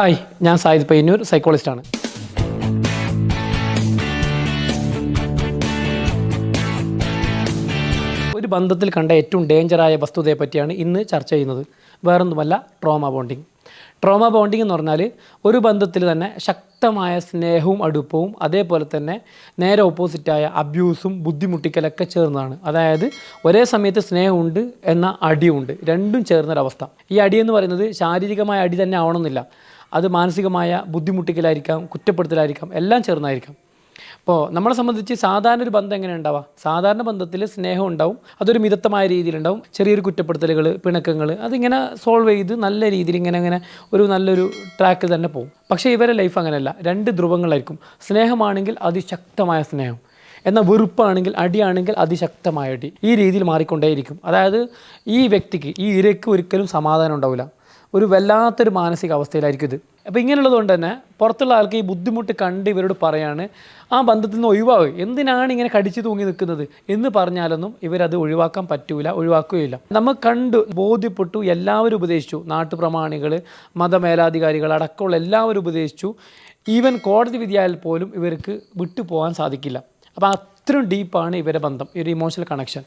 Hi ഞാൻ Zayed Payyanur സൈക്കോളജിസ്റ്റാണ് ഒരു ബന്ധത്തിൽ കണ്ട ഏറ്റവും ഡേഞ്ചറായ വസ്തുതയെ പറ്റിയാണ് ഇന്ന് ചർച്ച ചെയ്യുന്നത്. വേറൊന്നുമല്ല ട്രോമ ബോണ്ടിങ്. ട്രോമ ബോണ്ടിങ് എന്ന് പറഞ്ഞാൽ ഒരു ബന്ധത്തിൽ തന്നെ ശക്തമായ സ്നേഹവും അടുപ്പവും അതേപോലെ തന്നെ നേരെ ഓപ്പോസിറ്റായ അബ്യൂസും ബുദ്ധിമുട്ടിക്കലൊക്കെ ചേർന്നതാണ്. അതായത് ഒരേ സമയത്ത് സ്നേഹമുണ്ട് എന്ന അടിയുണ്ട്. രണ്ടും ചേർന്നൊരവസ്ഥ. ഈ അടി എന്ന് പറയുന്നത് ശാരീരികമായ അടി തന്നെ ആവണമെന്നില്ല. അത് മാനസികമായ ബുദ്ധിമുട്ടിക്കലായിരിക്കാം കുറ്റപ്പെടുത്തലായിരിക്കാം എല്ലാം ചേർന്നായിരിക്കാം. അപ്പോൾ നമ്മളെ സംബന്ധിച്ച് സാധാരണ ഒരു ബന്ധം എങ്ങനെ ഉണ്ടാവുക സാധാരണ ബന്ധത്തിൽ സ്നേഹം ഉണ്ടാവും അതൊരു മിതത്വമായ രീതിയിലുണ്ടാവും ചെറിയൊരു കുറ്റപ്പെടുത്തലുകൾ പിണക്കങ്ങൾ അതിങ്ങനെ സോൾവ് ചെയ്ത് നല്ല രീതിയിൽ ഇങ്ങനെ അങ്ങനെ ഒരു നല്ലൊരു ട്രാക്ക് തന്നെ പോകും. പക്ഷേ ഇവരെ ലൈഫ് അങ്ങനെയല്ല രണ്ട് ധ്രുവങ്ങളായിരിക്കും. സ്നേഹമാണെങ്കിൽ അതിശക്തമായ സ്നേഹം എന്നാൽ വെറുപ്പാണെങ്കിൽ അടിയാണെങ്കിൽ അതിശക്തമായ അടി. ഈ രീതിയിൽ മാറിക്കൊണ്ടേയിരിക്കും. അതായത് ഈ വ്യക്തിക്ക് ഈ ഇരയ്ക്ക് ഒരിക്കലും സമാധാനം ഉണ്ടാവില്ല. ഒരു വല്ലാത്തൊരു മാനസിക അവസ്ഥയിലായിരിക്കും ഇത്. അപ്പോൾ ഇങ്ങനെയുള്ളതുകൊണ്ട് തന്നെ പുറത്തുള്ള ആൾക്ക് ഈ ബുദ്ധിമുട്ട് കണ്ട് ഇവരോട് പറയാണ് ആ ബന്ധത്തിൽ നിന്ന് ഒഴിവാകുക എന്തിനാണ് ഇങ്ങനെ കടിച്ചു തൂങ്ങി നിൽക്കുന്നത്? എന്ന് പറഞ്ഞാലൊന്നും ഇവരത് ഒഴിവാക്കാൻ പറ്റൂല ഒഴിവാക്കുകയില്ല. നമ്മൾ കണ്ടു ബോധ്യപ്പെട്ടു എല്ലാവരും ഉപദേശിച്ചു. നാട്ടുപ്രമാണികൾ മതമേലാധികാരികൾ അടക്കമുള്ള എല്ലാവരും ഉപദേശിച്ചു. ഈവൻ കോടതി വിധിയായാൽ പോലും ഇവർക്ക് വിട്ടുപോകാൻ സാധിക്കില്ല. അപ്പോൾ അത്രയും ഡീപ്പാണ് ഇവരുടെ ബന്ധം ഒരു ഇമോഷണൽ കണക്ഷൻ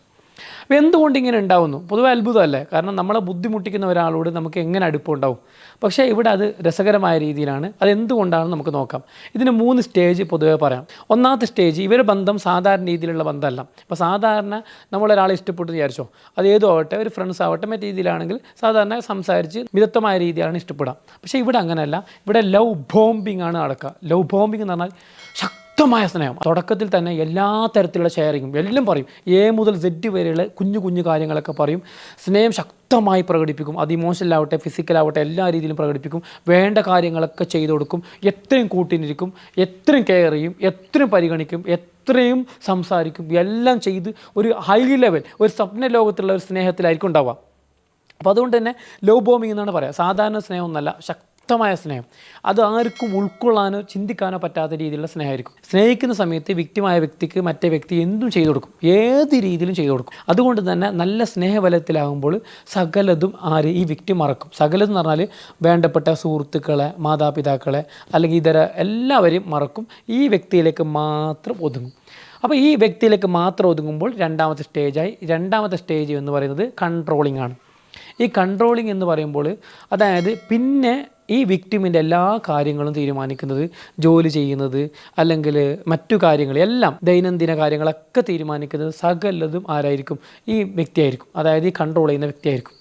അപ്പോൾ എന്തുകൊണ്ട് ഇങ്ങനെ ഉണ്ടാവുന്നു. പൊതുവെ അത്ഭുതമല്ലേ? കാരണം നമ്മളെ ബുദ്ധിമുട്ടിക്കുന്ന ഒരാളോട് നമുക്ക് എങ്ങനെ അടുപ്പമുണ്ടാവും പക്ഷേ ഇവിടെ അത് രസകരമായ രീതിയിലാണ്. അത് എന്തുകൊണ്ടാണെന്ന് നമുക്ക് നോക്കാം. ഇതിന് മൂന്ന് സ്റ്റേജ് പൊതുവേ പറയാം. ഒന്നാമത്തെ സ്റ്റേജ് ഇവരുടെ ബന്ധം സാധാരണ രീതിയിലുള്ള ബന്ധമല്ല. അപ്പോൾ സാധാരണ നമ്മളൊരാളെ ഇഷ്ടപ്പെട്ടു വിചാരിച്ചോ അത് ഏതും ആവട്ടെ ഒരു ഫ്രണ്ട്സ് ആവട്ടെ മറ്റു രീതിയിലാണെങ്കിൽ സാധാരണ സംസാരിച്ച് മിതത്വമായ രീതിയിലാണ് ഇഷ്ടപ്പെടാം പക്ഷേ ഇവിടെ അങ്ങനെയല്ല. ഇവിടെ ലവ് ബോംബിംഗ് ആണ് നടക്കുക. ലവ് ബോംബിംഗ് എന്ന് പറഞ്ഞാൽ ശക്തമായ സ്നേഹം. തുടക്കത്തിൽ തന്നെ എല്ലാ തരത്തിലുള്ള ഷെയറിങ്ങും എല്ലാം പറയും. എ മുതൽ സെറ്റ് വരെയുള്ള കുഞ്ഞു കുഞ്ഞു കാര്യങ്ങളൊക്കെ പറയും. സ്നേഹം ശക്തമായി പ്രകടിപ്പിക്കും. അത് ഇമോഷനിലാവട്ടെ ഫിസിക്കലാവട്ടെ എല്ലാ രീതിയിലും പ്രകടിപ്പിക്കും. വേണ്ട കാര്യങ്ങളൊക്കെ ചെയ്തു കൊടുക്കും. എത്രയും കൂട്ടിനിരിക്കും എത്രയും കെയർ ചെയ്യും എത്രയും പരിഗണിക്കും എത്രയും സംസാരിക്കും. എല്ലാം ചെയ്ത് ഒരു ഹൈ ലെവൽ ഒരു സ്വപ്ന ലോകത്തുള്ള ഒരു സ്നേഹത്തിലായിരിക്കും ഉണ്ടാവുക. അപ്പോൾ അതുകൊണ്ട് തന്നെ ലോ ബോമിംഗ് എന്നാണ് പറയുക സാധാരണ സ്നേഹമൊന്നല്ല ശക്തമായ സ്നേഹം. അത് ആർക്കും ഉൾക്കൊള്ളാനോ ചിന്തിക്കാനോ പറ്റാത്ത രീതിയിലുള്ള സ്നേഹമായിരിക്കും. സ്നേഹിക്കുന്ന സമയത്ത് വ്യക്തിമായ വ്യക്തിക്ക് മറ്റേ വ്യക്തി എന്തും ചെയ്തു കൊടുക്കും. ഏത് രീതിയിലും ചെയ്തു കൊടുക്കും. അതുകൊണ്ട് തന്നെ നല്ല സ്നേഹബലത്തിലാകുമ്പോൾ സകലതും ആര് ഈ വ്യക്തി മറക്കും. സകലതെന്ന് പറഞ്ഞാൽ വേണ്ടപ്പെട്ട സുഹൃത്തുക്കളെ മാതാപിതാക്കളെ അല്ലെങ്കിൽ ഇതര എല്ലാവരെയും മറക്കും. ഈ വ്യക്തിയിലേക്ക് മാത്രം ഒതുങ്ങും. അപ്പോൾ ഈ വ്യക്തിയിലേക്ക് മാത്രം ഒതുങ്ങുമ്പോൾ രണ്ടാമത്തെ സ്റ്റേജായി രണ്ടാമത്തെ സ്റ്റേജ് എന്ന് പറയുന്നത് കൺട്രോളിംഗ് ആണ്. ഈ കൺട്രോളിങ് എന്ന് പറയുമ്പോൾ അതായത് പിന്നെ ഈ വിക്ടിമിന്റെ എല്ലാ കാര്യങ്ങളും തീരുമാനിക്കുന്നത് ജോലി ചെയ്യുന്നത് അല്ലെങ്കിൽ മറ്റു കാര്യങ്ങൾ എല്ലാം ദൈനംദിന കാര്യങ്ങളൊക്കെ തീരുമാനിക്കുന്നത് സകലതും ആരായിരിക്കും? ഈ വ്യക്തിയായിരിക്കും. അതായത് ഈ കൺട്രോൾ ചെയ്യുന്ന വ്യക്തിയായിരിക്കും.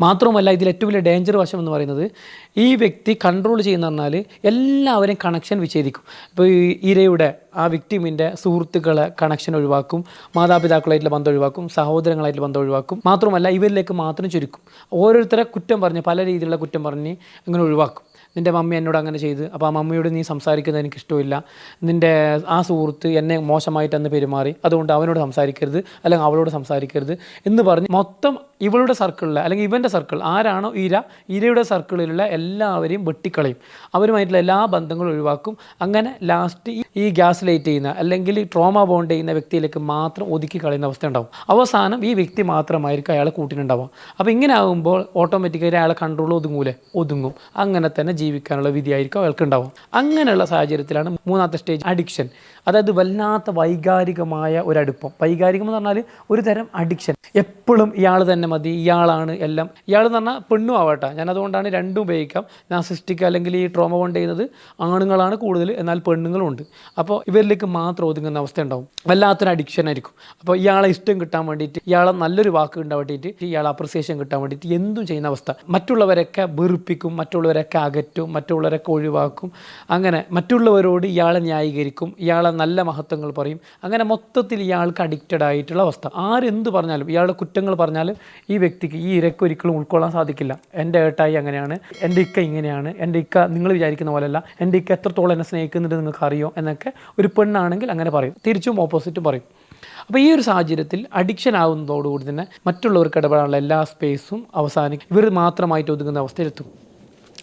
മാത്രവുമല്ല ഇതിൽ ഏറ്റവും വലിയ ഡേഞ്ചർ വശം എന്ന് പറയുന്നത് ഈ വ്യക്തി കൺട്രോൾ ചെയ്യുന്ന പറഞ്ഞാൽ എല്ലാവരെയും കണക്ഷൻ വിച്ഛേദിക്കും. ഇപ്പോൾ ഈ ഇരയുടെ ആ വിക്ടിമിന്റെ സുഹൃത്തുക്കളെ കണക്ഷൻ ഒഴിവാക്കും. മാതാപിതാക്കളായിട്ടുള്ള ബന്ധം ഒഴിവാക്കും. സഹോദരങ്ങളായിട്ടുള്ള ബന്ധം ഒഴിവാക്കും. മാത്രമല്ല ഇവരിലേക്ക് മാത്രം ചുരുക്കും. ഓരോരുത്തരെ കുറ്റം പറഞ്ഞ് പല രീതിയിലുള്ള കുറ്റം പറഞ്ഞ് അങ്ങനെ ഒഴിവാക്കും. നിന്റെ മമ്മി എന്നോട് അങ്ങനെ ചെയ്ത്. അപ്പോൾ ആ മമ്മിയോട് നീ സംസാരിക്കുന്നത് എനിക്ക് ഇഷ്ടമില്ല നിന്റെ ആ സുഹൃത്ത് എന്നെ മോശമായിട്ട് അന്ന് പെരുമാറി. അതുകൊണ്ട് അവനോട് സംസാരിക്കരുത്. അല്ലെങ്കിൽ അവളോട് സംസാരിക്കരുത് എന്ന് പറഞ്ഞ് മൊത്തം ഇവളുടെ സർക്കിളിൽ അല്ലെങ്കിൽ ഇവന്റെ സർക്കിൾ ആരാണോ ഇര ഇരയുടെ സർക്കിളിലുള്ള എല്ലാവരെയും വെട്ടിക്കളയും. അവരുമായിട്ടുള്ള എല്ലാ ബന്ധങ്ങളും ഒഴിവാക്കും. അങ്ങനെ ലാസ്റ്റ് ഈ ഗ്യാസ് ലൈറ്റ് ചെയ്യുന്ന അല്ലെങ്കിൽ ട്രോമ ബോണ്ട് ചെയ്യുന്ന വ്യക്തിയിലേക്ക് മാത്രം ഒതുക്കി കളയുന്ന അവസ്ഥ ഉണ്ടാവും. അവസാനം ഈ വ്യക്തി മാത്രമായിരിക്കും അയാളെ കൂട്ടിനുണ്ടാവുക. അപ്പോൾ ഇങ്ങനെ ആകുമ്പോൾ ഓട്ടോമാറ്റിക്കായി അയാളെ കൺട്രോൾ ഒതുങ്ങൂലേ? ഒതുങ്ങും. അങ്ങനെ തന്നെ ജീവിക്കാനുള്ള വിധിയായിരിക്കും അയാൾക്ക് ഉണ്ടാവും അങ്ങനെയുള്ള സാഹചര്യത്തിലാണ് മൂന്നാമത്തെ സ്റ്റേജ് അഡിക്ഷൻ അതായത് വല്ലാത്ത വൈകാരികമായ ഒരു അടുപ്പം വൈകാരികം എന്ന് പറഞ്ഞാൽ ഒരു തരം അഡിക്ഷൻ എപ്പോഴും ഇയാൾ തന്നെ മതി ഇയാളാണ് എല്ലാം. ഇയാൾ എന്ന് പറഞ്ഞാൽ പെണ്ണും ആവട്ടെ. ഞാൻ അതുകൊണ്ടാണ് രണ്ടും ഉപയോഗിക്കാം. നാസിസ്റ്റിക് അല്ലെങ്കിൽ ഈ ട്രോമ കൊണ്ട് ചെയ്യുന്നത് ആണുങ്ങളാണ് കൂടുതൽ എന്നാൽ പെണ്ണുങ്ങളും ഉണ്ട് അപ്പോൾ ഇവരിലേക്ക് മാത്രം ഒതുങ്ങുന്ന അവസ്ഥ ഉണ്ടാവും. വല്ലാത്തൊരു അഡിക്ഷൻ ആയിരിക്കും. അപ്പോൾ ഇയാളെ ഇഷ്ടം കിട്ടാൻ വേണ്ടിയിട്ട് ഇയാളെ നല്ലൊരു വാക്ക് കിട്ടാൻ വേണ്ടിയിട്ട് ഇയാളെ അപ്രിസിയേഷൻ കിട്ടാൻ വേണ്ടിയിട്ട് എന്തും ചെയ്യുന്ന അവസ്ഥ. മറ്റുള്ളവരൊക്കെ വെറുപ്പിക്കും മറ്റുള്ളവരൊക്കെ അകറ്റും. മറ്റുള്ളവരൊക്കെ ഒഴിവാക്കും. അങ്ങനെ മറ്റുള്ളവരോട് ഇയാളെ ന്യായീകരിക്കും ഇയാളെ നല്ല മഹത്വങ്ങൾ പറയും. അങ്ങനെ മൊത്തത്തിൽ ഇയാൾക്ക് അഡിക്റ്റഡ് ആയിട്ടുള്ള അവസ്ഥ. ആരെന്ത് പറഞ്ഞാലും ഇയാളുടെ കുറ്റങ്ങൾ പറഞ്ഞാലും ഈ വ്യക്തിക്ക് ഈ ഇരക്ക് ഒരിക്കലും ഉൾക്കൊള്ളാൻ സാധിക്കില്ല. എന്റെ ഏട്ടായി അങ്ങനെയാണ് എന്റെ ഇക്ക ഇങ്ങനെയാണ് എന്റെ ഇക്ക നിങ്ങൾ വിചാരിക്കുന്ന പോലെയല്ല എന്റെ ഇക്ക എത്രത്തോളം എന്നെ സ്നേഹിക്കുന്നുണ്ട് നിങ്ങൾക്ക് അറിയോ എന്നൊക്കെ ഒരു പെണ്ണാണെങ്കിൽ അങ്ങനെ പറയും. തിരിച്ചും ഓപ്പോസിറ്റും പറയും. അപ്പോൾ ഈ ഒരു സാഹചര്യത്തിൽ അഡിക്ഷൻ ആകുന്നതോടുകൂടി തന്നെ മറ്റുള്ളവർക്ക് ഇടപെടാനുള്ള എല്ലാ സ്പേസും അവസാനിക്കും. ഇവർ മാത്രമായിട്ട് ഒതുങ്ങുന്ന അവസ്ഥയിലെത്തും.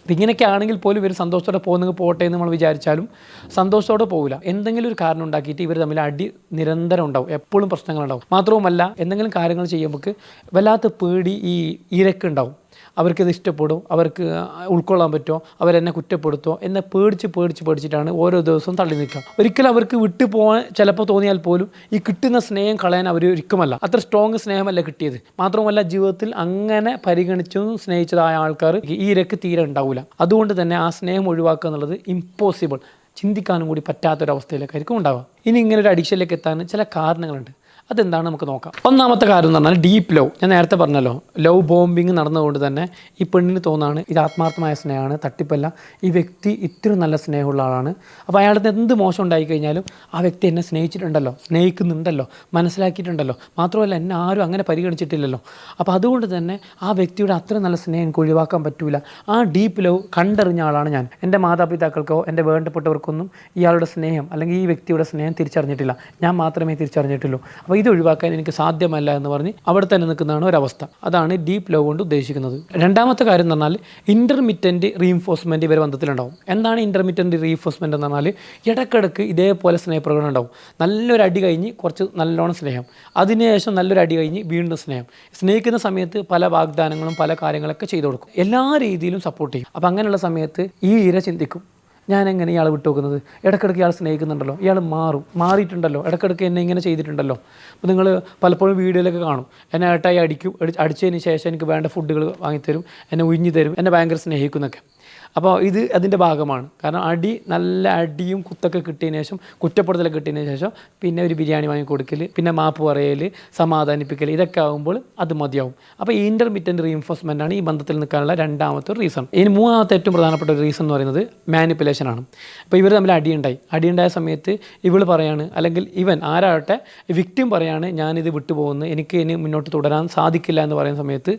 അപ്പം ഇങ്ങനെയൊക്കെ ആണെങ്കിൽ പോലും ഇവർ സന്തോഷത്തോടെ പോകുന്നെങ്കിൽ പോട്ടെ എന്ന് നമ്മൾ വിചാരിച്ചാലും സന്തോഷത്തോടെ പോകില്ല എന്തെങ്കിലും ഒരു കാരണം ഉണ്ടാക്കിയിട്ട് ഇവർ തമ്മിൽ അടി നിരന്തരം ഉണ്ടാവും. എപ്പോഴും പ്രശ്നങ്ങളുണ്ടാവും. മാത്രവുമല്ല എന്തെങ്കിലും കാര്യങ്ങൾ ചെയ്യുമ്പോൾ വല്ലാത്ത പേടി ഈ ഇരക്ക് ഉണ്ടാവും. അവർക്കിത് ഇഷ്ടപ്പെടും അവർക്ക് ഉൾക്കൊള്ളാൻ പറ്റുമോ അവരെന്നെ കുറ്റപ്പെടുത്തുമോ എന്നെ പേടിച്ച് പേടിച്ച് പേടിച്ചിട്ടാണ് ഓരോ ദിവസവും തള്ളി നിൽക്കുക. ഒരിക്കലും അവർക്ക് വിട്ടു പോകാൻ ചിലപ്പോൾ തോന്നിയാൽ പോലും ഈ കിട്ടുന്ന സ്നേഹം കളയാൻ അവർ ഒരിക്കുമല്ല. അത്ര സ്ട്രോങ് സ്നേഹമല്ല കിട്ടിയത്. മാത്രമല്ല ജീവിതത്തിൽ അങ്ങനെ പരിഗണിച്ചും സ്നേഹിച്ചതായ ആൾക്കാർ ഈ ഇരക്ക് തീരെ ഉണ്ടാവില്ല അതുകൊണ്ട് തന്നെ ആ സ്നേഹം ഒഴിവാക്കുക എന്നുള്ളത് ഇമ്പോസിബിൾ ചിന്തിക്കാനും കൂടി പറ്റാത്തൊരവസ്ഥയിലേക്കായിരിക്കും ഉണ്ടാവുക. ഇനി ഇങ്ങനെ ഒരു അഡിക്ഷനിലേക്ക് എത്താൻ ചില കാരണങ്ങളുണ്ട്. അതെന്താണ് നമുക്ക് നോക്കാം. ഒന്നാമത്തെ കാര്യം എന്ന് പറഞ്ഞാൽ ഡീപ്പ് ലവ് ഞാൻ നേരത്തെ പറഞ്ഞല്ലോ ലവ് ബോംബിങ് നടന്നതുകൊണ്ട് തന്നെ ഈ പെണ്ണിന് തോന്നാണ് ഇത് ആത്മാർത്ഥമായ സ്നേഹമാണ് തട്ടിപ്പല്ല. ഈ വ്യക്തി ഇത്ര നല്ല സ്നേഹമുള്ള ആളാണ്. അപ്പോൾ അയാളുടെ എന്ത് മോശം ഉണ്ടായി കഴിഞ്ഞാലും ആ വ്യക്തി എന്നെ സ്നേഹിച്ചിട്ടുണ്ടല്ലോ സ്നേഹിക്കുന്നുണ്ടല്ലോ മനസ്സിലാക്കിയിട്ടുണ്ടല്ലോ. മാത്രമല്ല എന്നെ ആരും അങ്ങനെ പരിഗണിച്ചിട്ടില്ലല്ലോ. അപ്പോൾ അതുകൊണ്ട് തന്നെ ആ വ്യക്തിയുടെ അത്ര നല്ല സ്നേഹം എനിക്ക് ഒഴിവാക്കാൻ പറ്റൂല. ആ ഡീപ്പ് ലവ് കണ്ടറിഞ്ഞ ആളാണ് ഞാൻ. എന്റെ മാതാപിതാക്കൾക്കോ എന്റെ വേണ്ടപ്പെട്ടവർക്കൊന്നും ഇയാളുടെ സ്നേഹം അല്ലെങ്കിൽ ഈ വ്യക്തിയുടെ സ്നേഹം തിരിച്ചറിഞ്ഞിട്ടില്ല. ഞാൻ മാത്രമേ തിരിച്ചറിഞ്ഞിട്ടുള്ളൂ. ഇത് ഒഴിവാക്കാൻ എനിക്ക് സാധ്യമല്ല എന്ന് പറഞ്ഞ് അവിടെ തന്നെ നിൽക്കുന്നതാണ് ഒരവസ്ഥ. അതാണ് ഡീപ്പ് ലോ കൊണ്ട് ഉദ്ദേശിക്കുന്നത്. രണ്ടാമത്തെ കാര്യം എന്ന് പറഞ്ഞാൽ ഇന്റർമിറ്റന്റ് റീഇൻഫോഴ്സ്മെന്റ് ഇവരെ ബന്ധത്തിലുണ്ടാവും. എന്താണ് ഇന്റർമിറ്റന്റ് റീഇൻഫോഴ്സ്മെന്റ് എന്ന് പറഞ്ഞാൽ ഇടക്കിടക്ക് ഇതേപോലെ സ്നേഹപ്രകടനം ഉണ്ടാവും. നല്ലൊരു അടി കഴിഞ്ഞ് കുറച്ച് നല്ലോണം സ്നേഹം. അതിനുശേഷം നല്ലൊരു അടി കഴിഞ്ഞ് വീണ്ടും സ്നേഹം. സ്നേഹിക്കുന്ന സമയത്ത് പല വാഗ്ദാനങ്ങളും പല കാര്യങ്ങളൊക്കെ ചെയ്തു കൊടുക്കും. എല്ലാ രീതിയിലും സപ്പോർട്ട് ചെയ്യും. അപ്പം അങ്ങനെയുള്ള സമയത്ത് ഈ ഇര ചിന്തിക്കും. ഞാൻ എങ്ങനെ ഇയാളെ വിട്ടുവെക്കുന്നത് ഇടയ്ക്കിടയ്ക്ക് ഇയാൾ സ്നേഹിക്കുന്നുണ്ടല്ലോ. ഇയാൾ മാറും. മാറിയിട്ടുണ്ടല്ലോ. ഇടയ്ക്കിടയ്ക്ക് എന്നെ ഇങ്ങനെ ചെയ്തിട്ടുണ്ടല്ലോ. അപ്പോൾ നിങ്ങൾ പലപ്പോഴും വീഡിയോയിലൊക്കെ കാണും. എന്നെ ഏട്ടായി അടിക്കും. അടി- അടിച്ചതിന് ശേഷം എനിക്ക് വേണ്ട ഫുഡുകൾ വാങ്ങിത്തരും. എന്നെ ഉഴിഞ്ഞു തരും എന്നെ ഭയങ്കര സ്നേഹിക്കുന്നൊക്കെ അപ്പോൾ ഇത് അതിന്റെ ഭാഗമാണ്. കാരണം അടി നല്ല അടിയും കുത്തൊക്കെ കിട്ടിയതിന് ശേഷം കുറ്റപ്പെടുത്തലൊക്കെ കിട്ടിയതിന് ശേഷം പിന്നെ ഒരു ബിരിയാണി വാങ്ങി കൊടുക്കൽ പിന്നെ മാപ്പ് പറയൽ സമാധാനിപ്പിക്കൽ ഇതൊക്കെ ആകുമ്പോൾ അത് മതിയാവും. അപ്പോൾ ഈ ഇന്റർമീഡിയറ്റ് റീഎൻഫോഴ്സ്മെന്റ് ആണ് ഈ ബന്ധത്തിൽ നിൽക്കാനുള്ള രണ്ടാമത്തെ ഒരു റീസൺ ഇനി മൂന്നാമത്തെ ഏറ്റവും പ്രധാനപ്പെട്ട ഒരു റീസൺ എന്ന് പറയുന്നത് മാനിപ്പുലേഷൻ ആണ്. അപ്പോൾ ഇവർ തമ്മിൽ അടിയുണ്ടായി. അടിയുണ്ടായ സമയത്ത് ഇവൾ പറയാണ് അല്ലെങ്കിൽ ഇവൻ ആരാകട്ടെ വിക്ടിം പറയാണ് ഞാനിത് വിട്ടുപോകുന്നു. എനിക്ക് ഇനി മുന്നോട്ട് തുടരാൻ സാധിക്കില്ല എന്ന് പറയുന്ന സമയത്ത്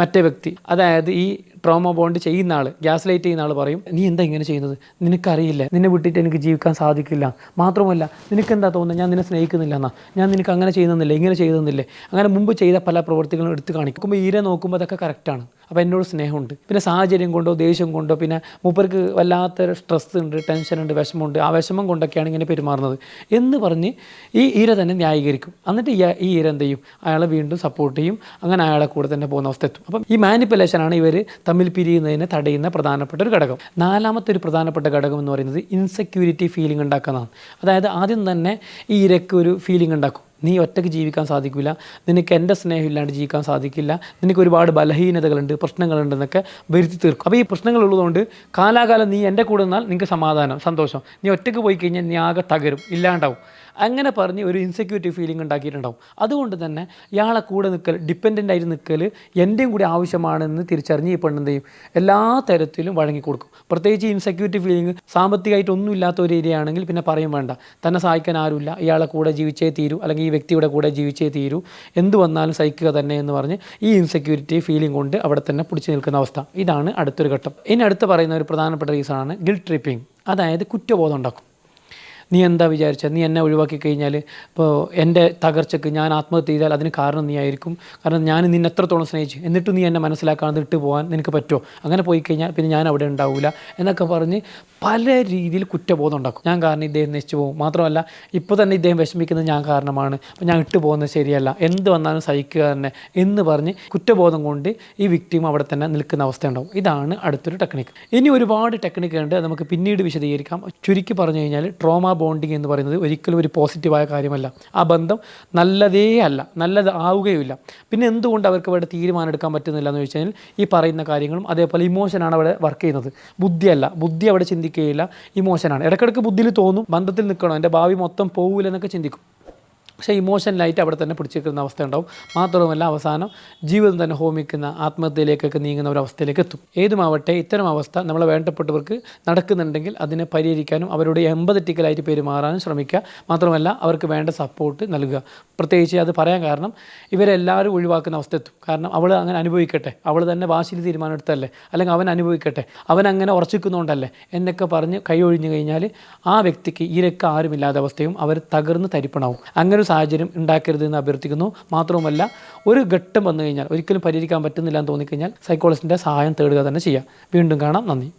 മറ്റേ വ്യക്തി അതായത് ഈ ട്രോമ ബോണ്ട് ചെയ്യുന്ന ആൾ ഗ്യാസ് ലൈറ്റ് ചെയ്യുന്ന ആൾ പറയും നീ എന്താ ഇങ്ങനെ ചെയ്യുന്നത്? നിനക്കറിയില്ല. നിന്നെ വിട്ടിട്ട് എനിക്ക് ജീവിക്കാൻ സാധിക്കില്ല. മാത്രമല്ല നിനക്കെന്താ തോന്നുന്നത്? ഞാൻ നിന്നെ സ്നേഹിക്കുന്നില്ല എന്നാ ഞാൻ നിനക്ക് അങ്ങനെ ചെയ്യുന്നില്ല ഇങ്ങനെ ചെയ്തെന്നില്ലേ അങ്ങനെ മുമ്പ് ചെയ്ത പല പ്രവർത്തികളും എടുത്ത് കാണിക്കുമ്പോൾ ഈരെ നോക്കുമ്പോൾ അതൊക്കെ കറക്റ്റാണ് അപ്പോൾ എന്നോട് സ്നേഹമുണ്ട്. പിന്നെ സാഹചര്യം കൊണ്ടോ ദേഷ്യം കൊണ്ടോ പിന്നെ മൂപ്പർക്ക് വല്ലാത്ത സ്ട്രെസ് ഉണ്ട് ടെൻഷനുണ്ട് വിഷമമുണ്ട്. ആ വിഷമം കൊണ്ടൊക്കെയാണ് ഇങ്ങനെ പെരുമാറുന്നത്. എന്ന് പറഞ്ഞ് ഈ ഈര തന്നെ ന്യായീകരിക്കും. എന്നിട്ട് ഈ ഈ ഈര എന്ത് ചെയ്യും? അയാളെ വീണ്ടും സപ്പോർട്ട് ചെയ്യും. അങ്ങനെ അയാളെ കൂടെ തന്നെ പോകുന്ന അവസ്ഥ എത്തും. അപ്പം ഈ മാനിപ്പുലേഷനാണ് ഇവർ തമ്മിൽ പിരിയുന്നതിനെ തടയുന്ന പ്രധാനപ്പെട്ട ഒരു ഘടകം. നാലാമത്തെ ഒരു പ്രധാനപ്പെട്ട ഘടകം എന്ന് പറയുന്നത് ഇൻസെക്യൂരിറ്റി ഫീലിംഗ് ഉണ്ടാക്കുന്നതാണ്. അതായത് ആദ്യം തന്നെ ഈ ഇരയ്ക്ക് ഒരു ഫീലിംഗ് ഉണ്ടാക്കും. നീ ഒറ്റയ്ക്ക് ജീവിക്കാൻ സാധിക്കില്ല. നിനക്ക് എന്റെ സ്നേഹം ഇല്ലാണ്ട് ജീവിക്കാൻ സാധിക്കില്ല. നിനക്ക് ഒരുപാട് ബലഹീനതകളുണ്ട് പ്രശ്നങ്ങളുണ്ടെന്നൊക്കെ വരുത്തി തീർക്കും. അപ്പോൾ ഈ പ്രശ്നങ്ങൾ ഉള്ളതുകൊണ്ട് കാലാകാലം നീ എന്റെ കൂടെ നിന്നാൽ നിനക്ക് സമാധാനം സന്തോഷം. നീ ഒറ്റയ്ക്ക് പോയി കഴിഞ്ഞാൽ നീ ആകെ തകരും ഇല്ലാണ്ടാവും. അങ്ങനെ പറഞ്ഞ് ഒരു ഇൻസെക്യൂരിറ്റി ഫീലിംഗ് ഉണ്ടാക്കിയിട്ടുണ്ടാവും. അതുകൊണ്ട് തന്നെ ഇയാളെ കൂടെ നിൽക്കൽ ഡിപ്പെൻഡന്റ് ആയിട്ട് നിൽക്കൽ എന്റെയും കൂടി ആവശ്യമാണെന്ന് തിരിച്ചറിഞ്ഞ് ഈ പെണ്ണെന്ത് ചെയ്യും? എല്ലാ തരത്തിലും വഴങ്ങി കൊടുക്കും. പ്രത്യേകിച്ച് ഇൻസെക്യൂരിറ്റി ഫീലിംഗ് സാമ്പത്തികമായിട്ട് ഒന്നും ഇല്ലാത്ത ഒരു ഏരിയ ആണെങ്കിൽ പിന്നെ പറയും വേണ്ട. തന്നെ സഹായിക്കാൻ ആരുമില്ല. ഇയാളെ കൂടെ ജീവിച്ചേ തീരൂ. അല്ലെങ്കിൽ ഈ വ്യക്തിയുടെ കൂടെ ജീവിച്ചേ തീരൂ. എന്ത് വന്നാലും സഹിക്കുക തന്നെ എന്ന് പറഞ്ഞ് ഈ ഇൻസെക്യൂരിറ്റി ഫീലിംഗ് കൊണ്ട് അവിടെ തന്നെ പിടിച്ചു നിൽക്കുന്ന അവസ്ഥ. ഇതാണ് അടുത്തൊരു ഘട്ടം. ഇനി അടുത്ത് പറയുന്ന ഒരു പ്രധാനപ്പെട്ട റീസണാണ് ഗിൽറ്റ് ട്രിപ്പിംഗ് അതായത് കുറ്റബോധം ഉണ്ടാക്കും. നീ എന്താ വിചാരിച്ചത് നീ എന്നെ ഒഴിവാക്കി കഴിഞ്ഞാൽ ഇപ്പോൾ എന്റെ തകർച്ചയ്ക്ക് ഞാൻ ആത്മഹത്യ ചെയ്താൽ അതിന് കാരണം നീ ആയിരിക്കും. കാരണം ഞാൻ നിന്നെ എത്രത്തോളം സ്നേഹിച്ചു? എന്നിട്ടും നീ എന്നെ മനസ്സിലാക്കാതെ ഇട്ട് പോകാൻ നിനക്ക് പറ്റുമോ അങ്ങനെ പോയി കഴിഞ്ഞാൽ പിന്നെ ഞാൻ അവിടെ ഉണ്ടാവില്ല എന്നൊക്കെ പറഞ്ഞ് പല രീതിയിൽ കുറ്റബോധം ഉണ്ടാക്കും. ഞാൻ കാരണം ഇദ്ദേഹം നശിച്ചു പോകും. മാത്രമല്ല ഇപ്പോൾ തന്നെ ഇദ്ദേഹം വിഷമിക്കുന്നത് ഞാൻ കാരണമാണ്. അപ്പോൾ ഞാൻ ഇട്ട് പോകുന്നത് ശരിയല്ല. എന്ത് വന്നാലും സഹിക്കുക തന്നെ എന്ന് പറഞ്ഞ് കുറ്റബോധം കൊണ്ട് ഈ വിക്ടിം അവിടെ തന്നെ നിൽക്കുന്ന അവസ്ഥ ഉണ്ടാവും. ഇതാണ് അടുത്തൊരു ടെക്നിക്ക് ഇനി ഒരുപാട് ടെക്നിക്ക് ഉണ്ട്. നമുക്ക് പിന്നീട് വിശദീകരിക്കാം. ചുരുക്കി പറഞ്ഞു കഴിഞ്ഞാൽ ട്രോമ ബോണ്ടിങ് എന്ന് പറയുന്നത് ഒരിക്കലും ഒരു പോസിറ്റീവായ കാര്യമല്ല. ആ ബന്ധം നല്ലതേ അല്ല നല്ലത് ആവുകയുമില്ല. പിന്നെ എന്തുകൊണ്ട് അവർക്ക് അവിടെ തീരുമാനം എടുക്കാൻ പറ്റുന്നില്ല എന്ന് ചോദിച്ചു കഴിഞ്ഞാൽ ഈ പറയുന്ന കാര്യങ്ങളും അതേപോലെ ഇമോഷനാണ് അവിടെ വർക്ക് ചെയ്യുന്നത്. ബുദ്ധിയല്ല ബുദ്ധി അവിടെ ചിന്തിക്കുകയില്ല ഇമോഷനാണ് ഇടയ്ക്കിടയ്ക്ക് ബുദ്ധിയിൽ തോന്നും ബന്ധത്തിൽ നിൽക്കണോ? എന്റെ ഭാവി മൊത്തം പോകില്ലെന്നൊക്കെ ചിന്തിക്കും. പക്ഷേ ഇമോഷനലായിട്ട് അവിടെ തന്നെ പിടിച്ചിരിക്കുന്ന അവസ്ഥ ഉണ്ടാവും മാത്രവുമല്ല അവസാനം ജീവിതം തന്നെ ഹോമിക്കുന്ന ആത്മഹത്യയിലേക്കൊക്കെ നീങ്ങുന്ന ഒരു അവസ്ഥയിലേക്ക് എത്തും. ഏതുമാവട്ടെ ഇത്തരം അവസ്ഥ നമ്മളെ വേണ്ടപ്പെട്ടവർക്ക് നടക്കുന്നുണ്ടെങ്കിൽ അതിനെ പരിഹരിക്കാനും അവരോട് എമ്പതറ്റിക്കലായിട്ട് പെരുമാറാനും ശ്രമിക്കുക. മാത്രമല്ല അവർക്ക് വേണ്ട സപ്പോർട്ട് നൽകുക. പ്രത്യേകിച്ച് അത് പറയാൻ കാരണം ഇവരെല്ലാവരും ഒഴിവാക്കുന്ന അവസ്ഥ എത്തും. കാരണം അവൾ അങ്ങനെ അനുഭവിക്കട്ടെ. അവൾ തന്നെ വാശിയിൽ തീരുമാനം എടുത്തല്ലേ അല്ലെങ്കിൽ അവൻ അനുഭവിക്കട്ടെ. അവൻ അങ്ങനെ ഉറച്ചിക്കുന്നതുകൊണ്ടല്ലേ എന്നൊക്കെ പറഞ്ഞ് കൈ ഒഴിഞ്ഞു കഴിഞ്ഞാൽ ആ വ്യക്തിക്ക് ഇരക്ക ആരുമില്ലാത്ത അവസ്ഥയും അവർ തകർന്ന് തരിപ്പണാവും. അങ്ങനെ സാഹചര്യം ഉണ്ടാക്കരുത് എന്ന് അഭ്യർത്ഥിക്കുന്നു. മാത്രവുമല്ല ഒരു ഘട്ടം വന്നു കഴിഞ്ഞാൽ ഒരിക്കലും പരിഹരിക്കാൻ പറ്റുന്നില്ല എന്ന് തോന്നിക്കഴിഞ്ഞാൽ സൈക്കോളജിസ്റ്റിന്റെ സഹായം തേടുക തന്നെ ചെയ്യുക വീണ്ടും കാണാം. നന്ദി.